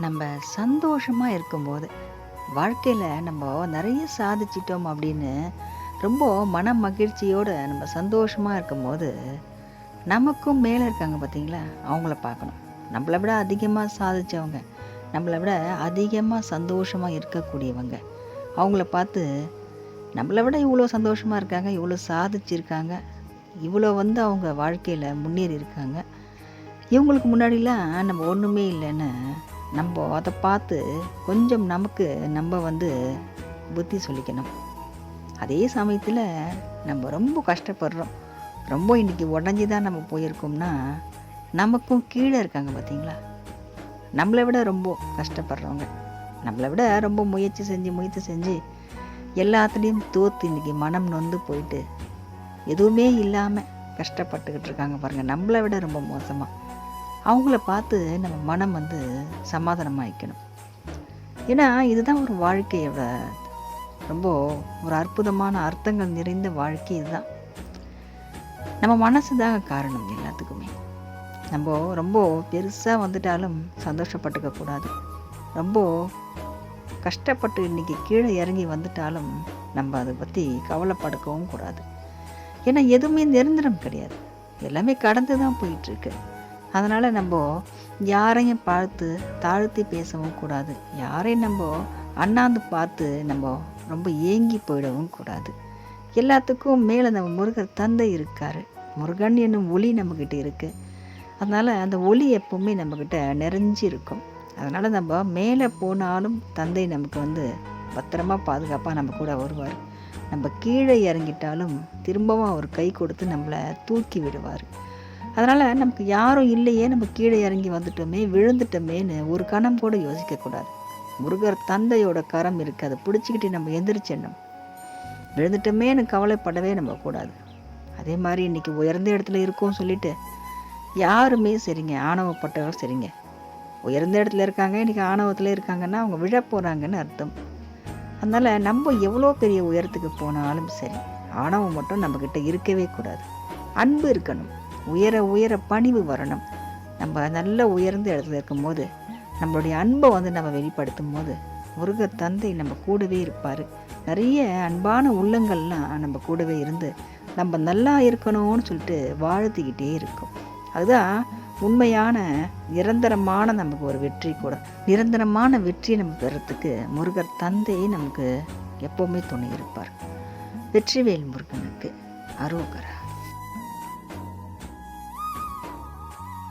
நம்ம சந்தோஷமாக இருக்கும்போது வாழ்க்கையில் நம்ம நிறைய சாதிச்சிட்டோம் அப்படின்னு ரொம்ப மன மகிழ்ச்சியோடு நம்ம சந்தோஷமாக இருக்கும்போது நமக்கும் மேலே இருக்காங்க பார்த்தீங்களா அவங்கள பார்க்கணும். நம்மளை விட அதிகமாக சாதித்தவங்க நம்மளை விட அதிகமாக சந்தோஷமாக இருக்கக்கூடியவங்க அவங்கள பார்த்து நம்மளை விட இவ்வளோ சந்தோஷமாக இருக்காங்க இவ்வளோ சாதிச்சிருக்காங்க இவ்வளோ வந்து அவங்க வாழ்க்கையில் முன்னேறி இருக்காங்க இவங்களுக்கு முன்னாடிலாம் நம்ம ஒன்றுமே இல்லைன்னு நம்ம அதை பார்த்து கொஞ்சம் நமக்கு நம்ம வந்து புத்தி சொல்லிக்கணும். அதே சமயத்தில் நம்ம ரொம்ப கஷ்டப்படுறோம். ரொம்ப இன்றைக்கி உடஞ்சி தான் நம்ம போயிருக்கோம்னா நமக்கும் கீழே இருக்காங்க பார்த்தீங்களா நம்மளை விட ரொம்ப கஷ்டப்படுறவங்க. நம்மளை விட ரொம்ப முயற்சி செஞ்சு முயற்சி செஞ்சு எல்லாத்துலேயும் தோற்று இன்றைக்கி மனம் நொந்து போயிட்டு எதுவுமே இல்லாமல் கஷ்டப்பட்டுக்கிட்டு இருக்காங்க பாருங்கள் நம்மளை விட ரொம்ப மோசமாக அவங்கள பார்த்து நம்ம மனம் வந்து சமாதானமாகிக்கணும் ஏன்னா இதுதான் ஒரு வாழ்க்கையோட ரொம்ப ஒரு அற்புதமான அர்த்தங்கள் நிறைந்த வாழ்க்கை இதுதான். நம்ம மனசு தான் காரணம் எல்லாத்துக்குமே. நம்ம ரொம்ப பெருசாக வந்துட்டாலும் சந்தோஷப்பட்டுக்க கூடாது. ரொம்ப கஷ்டப்பட்டு இன்றைக்கி கீழே இறங்கி வந்துட்டாலும் நம்ம அதை பற்றி கவலைப்படுக்கவும் கூடாது. ஏன்னா எதுவுமே நிரந்தரம் கிடையாது. எல்லாமே கடந்து தான் போயிட்டுருக்கு அதனால் நம்ம யாரையும் பார்த்து தாழ்த்தி பேசவும் கூடாது. யாரையும் நம்ம அண்ணாந்து பார்த்து நம்ம ரொம்ப ஏங்கி போயிடவும் கூடாது. எல்லாத்துக்கும் மேலே நம்ம முருகர் தந்தை இருக்கார். முருகன் என்னும் ஒளி நம்மக்கிட்ட இருக்குது அதனால் அந்த ஒளி எப்போவுமே நம்மக்கிட்ட நிறைஞ்சி இருக்கும். அதனால் நம்ம மேலே போனாலும் தந்தை நமக்கு வந்து பத்திரமா பாதுகாப்பாக நம்ம கூட வருவார். நம்ம கீழே இறங்கிட்டாலும் திரும்பவும் அவர் கை கொடுத்து நம்மளை தூக்கி விடுவார். அதனால் நமக்கு யாரும் இல்லையே நம்ம கீழே இறங்கி வந்துட்டோமே விழுந்துட்டோமேன்னு ஒரு கணம் கூட யோசிக்கக்கூடாது முருகர் தந்தையோட கரம் இருக்குது அதை பிடிச்சிக்கிட்டு நம்ம எந்திரிச்சிடணும். விழுந்துட்டோமேன்னு கவலைப்படவே நம்ம கூடாது. அதே மாதிரி இன்றைக்கி உயர்ந்த இடத்துல இருக்கோம் சொல்லிட்டு யாருமே சரிங்க ஆணவப்பட்டவர் சரிங்க. உயர்ந்த இடத்துல இருக்காங்க இன்றைக்கி ஆணவத்தில் இருக்காங்கன்னா அவங்க விழ போகிறாங்கன்னு அர்த்தம். அதனால் நம்ம எவ்வளோ பெரிய உயரத்துக்கு போனாலும் சரி ஆணவம் மட்டும் நம்மக்கிட்ட இருக்கவே கூடாது. அன்பு இருக்கணும். உயர உயர பணிவு வரணும். நம்ம நல்ல உயர்ந்த இடத்துல இருக்கும்போது நம்மளுடைய அன்பை வந்து நம்ம வெளிப்படுத்தும் போது முருகர் தந்தை நம்ம கூடவே இருப்பார். நிறைய அன்பான உள்ளங்கள்லாம் நம்ம கூடவே இருந்து நம்ம நல்லா இருக்கணும்னு சொல்லிட்டு வாழ்த்திக்கிட்டே இருக்கும். அதுதான் உண்மையான நிரந்தரமான நமக்கு ஒரு வெற்றி கூட. நிரந்தரமான வெற்றியை நம்ம பெறத்துக்கு முருகர் தந்தை நமக்கு எப்போவுமே துணை இருப்பார். வெற்றிவேல் முருகனுக்கு அரோகரா